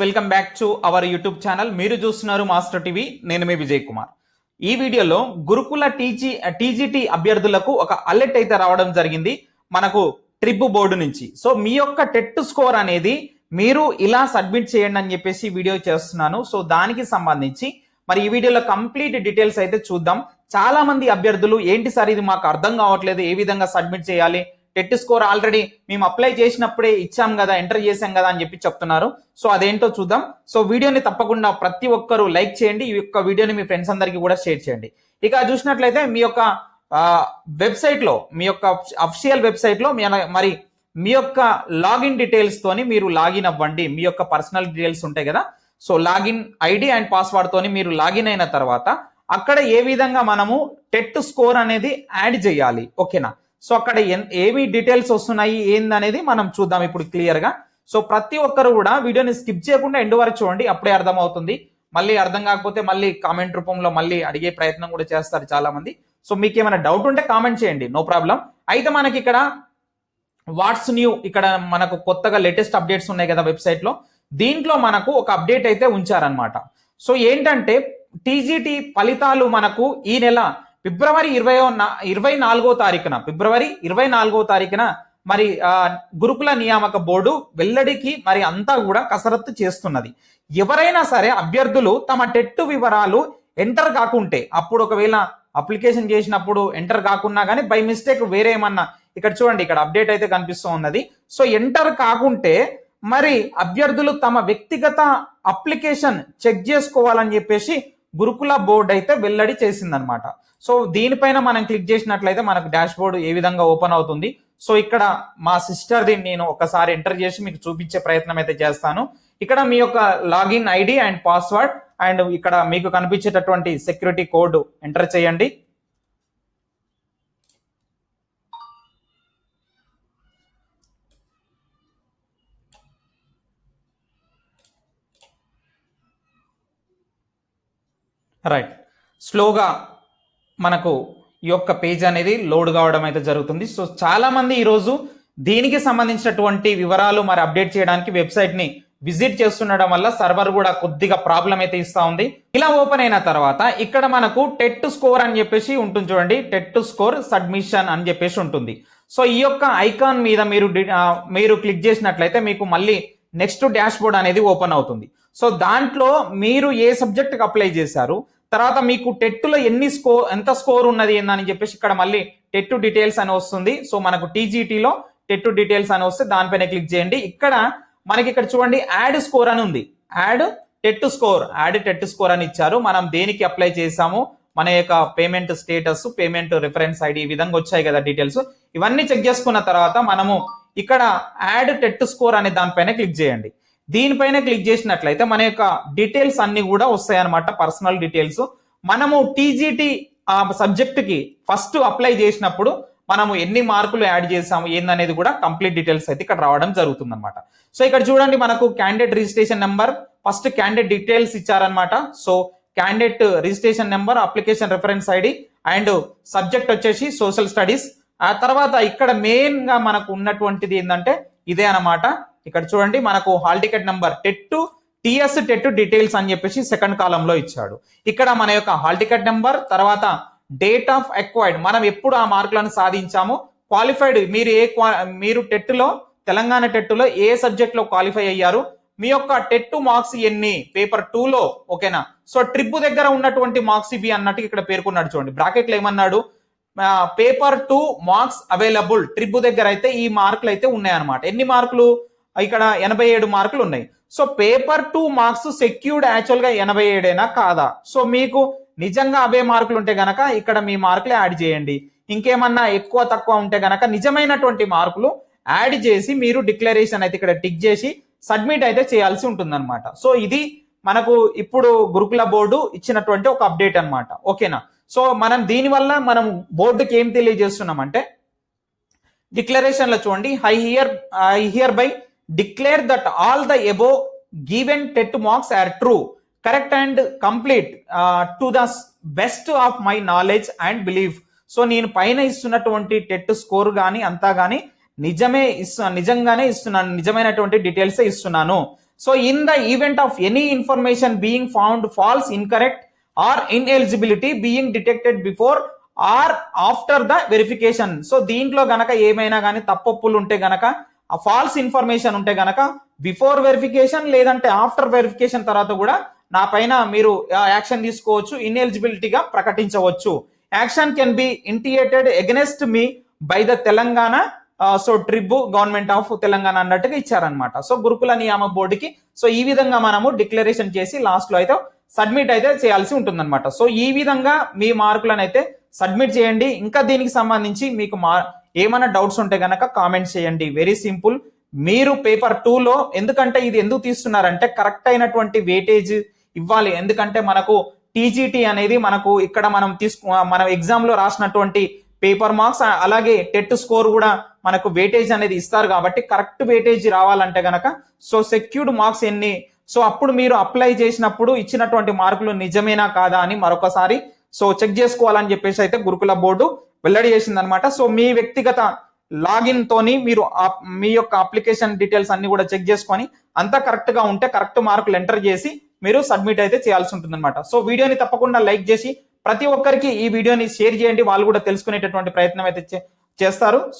Welcome back to our YouTube channel. మీరు చూస్తున్నారు master TV. నేను మీ విజయ్ కుమార్. ఈ వీడియోలో గురుకుల టీజీ టీజీటీ అభ్యర్థులకు ఒక అలర్ట్ అయితే రావడం జరిగింది. మనకు ట్రిప్ బోర్డు నుంచి. సో మీ యొక్క టెట్ స్కోర్ అనేది మీరు ఇలా సబ్మిట్ చేయండి అని చెప్పేసి వీడియో చేస్తున్నాను. సో దానికి సంబంధించి మరి ఈ వీడియోలో కంప్లీట్ డీటెయిల్స్ అయితే చూద్దాం. చాలా మంది అభ్యర్థులు ఏంటి సార్ ఇది మాకు అర్థం కావట్లేదు. ఏ విధంగా సబ్మిట్ చేయాలి? టెట్ స్కోర్ ఆల్రెడీ మేము అప్లై చేసినప్పుడే ఇచ్చాం కదా ఎంటర్ చేసాం కదా అని చెప్పి చెప్తున్నారు. సో అదేంటో చూద్దాం. సో వీడియోని తప్పకుండా ప్రతి ఒక్కరూ లైక్ చేయండి ఈ యొక్క వీడియోని మీ ఫ్రెండ్స్ అందరికీ కూడా షేర్ చేయండి. ఇక చూసినట్లయితే మీ యొక్క వెబ్సైట్లో మీ యొక్క అఫిషియల్ వెబ్సైట్లో మీ మరి మీ యొక్క లాగిన్ డీటెయిల్స్ తోని మీరు లాగిన్ అవ్వండి. మీ యొక్క పర్సనల్ డీటెయిల్స్ ఉంటాయి కదా. So login ID and password తోని మీరు లాగిన్ అయిన తర్వాత అక్కడ ఏ విధంగా మనము టెట్ స్కోర్ అనేది యాడ్ చేయాలి. ఓకేనా? సో అక్కడ ఎన్- ఏమి డీటెయిల్స్ వస్తున్నాయి ఏందనేది మనం చూద్దాం ఇప్పుడు క్లియర్గా సో ప్రతి ఒక్కరు కూడా వీడియోని స్కిప్ చేయకుండా ఎండ్ వరకు చూడండి అప్పుడే అర్థమవుతుంది. మళ్ళీ అర్థం కాకపోతే మళ్ళీ కామెంట్ రూపంలో మళ్ళీ అడిగే ప్రయత్నం కూడా చేస్తారు చాలా మంది సో మీకు ఏమైనా డౌట్ ఉంటే కామెంట్ చేయండి నో ప్రాబ్లం అయితే మనకి ఇక్కడ వాట్స్ న్యూ ఇక్కడ మనకు కొత్తగా లేటెస్ట్ అప్డేట్స్ ఉన్నాయి కదా వెబ్సైట్లో. దీంట్లో మనకు ఒక అప్డేట్ అయితే ఉంచారనమాట సో ఏంటంటే టీజీటీ ఫలితాలు మనకు ఈ నెల ఫిబ్రవరి ఇరవై ఇరవై నాలుగో తారీఖున ఫిబ్రవరి ఇరవై నాలుగో తారీఖున మరి ఆ, గురుకుల నియామక బోర్డు వెల్లడికి మరి అంతా కూడా కసరత్తు చేస్తున్నది. ఎవరైనా సరే అభ్యర్థులు తమ టెట్టు వివరాలు ఎంటర్ కాకుంటే అప్పుడు ఒకవేళ అప్లికేషన్ చేసినప్పుడు ఎంటర్ కాకున్నా కానీ బై మిస్టేక్ వేరే ఏమన్నా ఇక్కడ చూడండి ఇక్కడ అప్డేట్ అయితే కనిపిస్తూ ఉన్నది. సో ఎంటర్ కాకుంటే మరి అభ్యర్థులు తమ వ్యక్తిగత అప్లికేషన్ చెక్ చేసుకోవాలని చెప్పేసి గురుకుల బోర్డు అయితే వెల్లడి చేసిందనమాట. సో దీనిపైన మనం క్లిక్ చేసినట్లయితే మనకు డాష్ బోర్డు ఏ విధంగా ఓపెన్ అవుతుంది. సో ఇక్కడ మా సిస్టర్ది నేను ఒకసారి ఎంటర్ చేసి మీకు చూపించే ప్రయత్నం అయితే చేస్తాను. ఇక్కడ మీ యొక్క login ID and password and ఇక్కడ మీకు కనిపించేటటువంటి సెక్యూరిటీ కోడ్ ఎంటర్ చేయండి. రైట్ స్లోగా మనకు ఈ యొక్క పేజ్ అనేది లోడ్ కావడం అయితే జరుగుతుంది. సో చాలామంది ఈరోజు దీనికి సంబంధించినటువంటి వివరాలు మరి అప్డేట్ చేయడానికి వెబ్సైట్ని విజిట్ చేస్తుండడం వల్ల సర్వర్ కూడా కొద్దిగా ప్రాబ్లం అయితే ఇస్తూ ఉంది. ఇలా ఓపెన్ అయిన తర్వాత ఇక్కడ మనకు టెట్ స్కోర్ అని చెప్పేసి ఉంటుంది చూడండి. టెట్ స్కోర్ సబ్మిషన్ అని చెప్పేసి ఉంటుంది. సో ఈ యొక్క ఐకాన్ మీద మీరు మీరు క్లిక్ చేసినట్లయితే మీకు మళ్ళీ నెక్స్ట్ డాష్ బోర్డ్ అనేది ఓపెన్ అవుతుంది. సో దాంట్లో మీరు ఏ సబ్జెక్ట్కి అప్లై చేశారు తర్వాత మీకు టెట్లో ఎన్ని స్కోర్ ఎంత స్కోర్ ఉన్నది ఏందని చెప్పేసి ఇక్కడ మళ్ళీ టెట్ డీటెయిల్స్ అని వస్తుంది. సో మనకు టీజీటీలో టెట్ డీటెయిల్స్ అని వస్తే దానిపైన క్లిక్ చేయండి. ఇక్కడ మనకి ఇక్కడ చూడండి యాడ్ స్కోర్ అని ఉంది. Add TET score. Add TET score అని ఇచ్చారు. మనం దేనికి అప్లై చేసాము మన యొక్క payment status payment reference ID ఈ విధంగా వచ్చాయి కదా డీటెయిల్స్. ఇవన్నీ చెక్ చేసుకున్న తర్వాత మనము ఇక్కడ యాడ్ టెట్ స్కోర్ అనే దానిపైన క్లిక్ చేయండి. దీనిపైన క్లిక్ చేసినట్లయితే మన యొక్క డీటెయిల్స్ అన్ని కూడా వస్తాయి అనమాట పర్సనల్ డీటెయిల్స్. మనము టీజీటీ ఆ సబ్జెక్ట్కి ఫస్ట్ అప్లై చేసినప్పుడు మనము ఎన్ని మార్కులు యాడ్ చేసాము ఏందనేది కూడా కంప్లీట్ డీటెయిల్స్ అయితే ఇక్కడ రావడం జరుగుతుంది అనమాట సో ఇక్కడ చూడండి మనకు candidate registration number first candidate details ఇచ్చారనమాట so candidate registration number application reference ID and subject వచ్చేసి సోషల్ స్టడీస్. ఆ తర్వాత ఇక్కడ మెయిన్గా మనకు ఉన్నటువంటిది ఏంటంటే ఇదే అన్నమాట. ఇక్కడ చూడండి మనకు hall ticket number TET TS TET details అని చెప్పేసి సెకండ్ కాలంలో ఇచ్చాడు. ఇక్కడ మన యొక్క హాల్ టికెట్ నెంబర్ తర్వాత డేట్ ఆఫ్ అక్వైర్డ్ మనం ఎప్పుడు ఆ మార్కులను సాధించాము? క్వాలిఫైడ్ మీరు ఏ మీరు టెట్టులో తెలంగాణ టెట్టులో ఏ సబ్జెక్ట్లో క్వాలిఫై అయ్యారు? మీ యొక్క టెట్ మార్క్స్ ఎన్ని? పేపర్ టూ లో ఓకేనా? సో ట్రిప్ దగ్గర ఉన్నటువంటి మార్క్స్ ఇవి అన్నట్టు ఇక్కడ పేర్కొన్నాడు చూడండి. బ్రాకెట్లు ఏమన్నాడు? Paper two marks available. TRIB దగ్గర అయితే ఈ మార్కులు అయితే ఉన్నాయన్నమాట. ఎన్ని మార్కులు? ఇక్కడ ఎనభై ఏడు మార్కులు ఉన్నాయి. So paper two marks secured యాక్చువల్గా ఎనభై ఏడేనా కాదా? సో మీకు నిజంగా అవే మార్కులు ఉంటే గనక ఇక్కడ మీ మార్కులు యాడ్ చేయండి. ఇంకేమన్నా ఎక్కువ తక్కువ ఉంటే గనక నిజమైనటువంటి మార్కులు యాడ్ చేసి మీరు డిక్లరేషన్ అయితే ఇక్కడ టిక్ చేసి సబ్మిట్ అయితే చేయాల్సి ఉంటుందన్నమాట. సో ఇది మనకు ఇప్పుడు గురుకుల బోర్డు ఇచ్చినటువంటి ఒక అప్డేట్ అన్నమాట. ఓకేనా? సో మనం దీనివల్ల మనం బోర్డుకి ఏం తెలియజేస్తున్నామంటే అంటే డిక్లరేషన్లో చూడండి. I here I hereby declare that all the above given TET marks are true correct and complete to the best of my knowledge and belief so నేను పైన ఇస్తున్నటువంటి టెట్ స్కోర్ కానీ అంతా కానీ నిజమే ఇస్తున్నా నిజంగానే ఇస్తున్నాను నిజమైనటువంటి డీటెయిల్స్ ఇస్తున్నాను. So in the event of any information being found false incorrect or ineligibility being detected before or after the verification so దీంట్లో గనక ఏమైనా కానీ తప్పొప్పులు ఉంటే గనక ఆ ఫాల్స్ ఇన్ఫర్మేషన్ ఉంటే గనక బిఫోర్ వెరిఫికేషన్ లేదంటే ఆఫ్టర్ వెరిఫికేషన్ తర్వాత కూడా నా పైన మీరు యాక్షన్ తీసుకోవచ్చు ఇన్ఎలిజిబిలిటీగా ప్రకటించవచ్చు. Action can be initiated against me by the Telangana so TRIB government of Telangana అన్నట్టుగా ఇచ్చారనమాట సో గురుకుల నియామ బోర్డుకి సో ఈ విధంగా మనము డిక్లరేషన్ చేసి లాస్ట్లో అయితే సబ్మిట్ అయితే చేయాల్సి ఉంటుందన్నమాట. సో ఈ విధంగా మీ మార్కులను అయితే సబ్మిట్ చేయండి. ఇంకా దీనికి సంబంధించి మీకు మా ఏమైనా డౌట్స్ ఉంటే గనక కామెంట్ చేయండి. వెరీ సింపుల్ మీరు పేపర్లో ఎందుకంటే ఇది ఎందుకు తీస్తున్నారంటే కరెక్ట్ అయినటువంటి వెయిటేజ్ ఇవ్వాలి. ఎందుకంటే మనకు టీజీటీ అనేది మనకు ఇక్కడ మనం తీసుకు మనం ఎగ్జామ్లో రాసినటువంటి పేపర్ మార్క్స్ అలాగే టెట్ స్కోర్ కూడా మనకు వెయిటేజ్ అనేది ఇస్తారు కాబట్టి కరెక్ట్ వెయిటేజ్ రావాలంటే గనక సో సెక్యూర్డ్ మార్క్స్ ఎన్ని? సో అప్పుడు మీరు అప్లై చేసినప్పుడు ఇచ్చినటువంటి మార్కులు నిజమేనా కాదా అని మరొకసారి సో చెక్ చేసుకోవాలని చెప్పేసి అయితే గురుకుల బోర్డు వెల్లడి చేసింది అనమాట సో మీ వ్యక్తిగత లాగిన్ తోని మీరు మీ యొక్క అప్లికేషన్ డీటెయిల్స్ అన్ని కూడా చెక్ చేసుకొని అంతా కరెక్ట్గా ఉంటే కరెక్ట్ మార్కులు ఎంటర్ చేసి మీరు సబ్మిట్ అయితే చేయాల్సి ఉంటుంది సో వీడియోని తప్పకుండా లైక్ చేసి ప్రతి ఒక్కరికి ఈ వీడియోని షేర్ చేయండి. వాళ్ళు కూడా తెలుసుకునేటటువంటి ప్రయత్నం అయితే చేస్తారు. సో